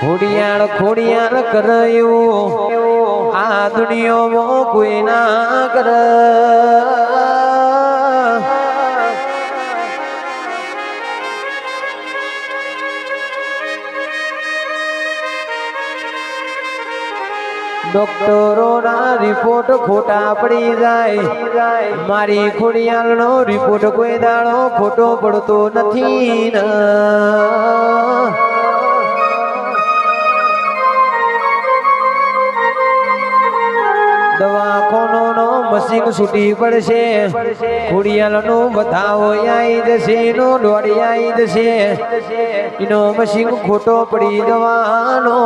ખોડિયાળ ખોડિયાળ કર્યું. આ દુનિયામાં કોઈ ના કર ડોક્ટરોના રિપોર્ટ ખોટા પડી જાય. મારી ખોડિયાળનો રિપોર્ટ કોઈ દાડો ખોટો પડતો નથી ન. દવાખાનો મશીન છૂટી પડશે. ખોડિયાલનું બધાઓ આવી જશે એનો દોડી આવી જશે. એનો મશીન ખોટો પડી જવાનો.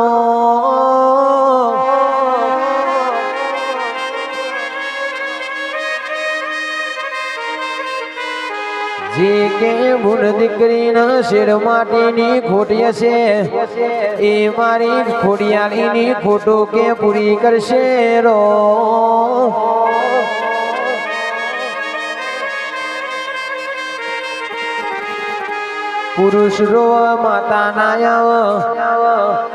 જે કે મૂળ દીકરીના શેર માટીની ખોટી હશે. એ મારી ખોડિયાળીની ખોટો કે પૂરી કરશે રો. પુરુષ રો માતા નાયાવ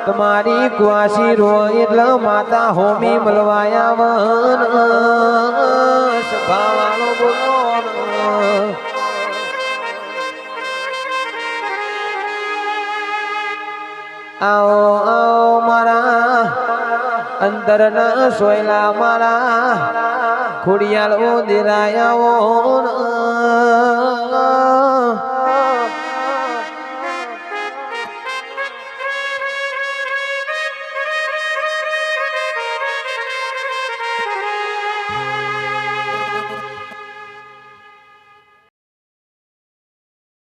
તમારી કુવાસી રો એટલે માતા હોમી મલવાયા આવો આવો મારા અંતરના સોયલા મારા ખોડિયાળ ઓ દિરાયા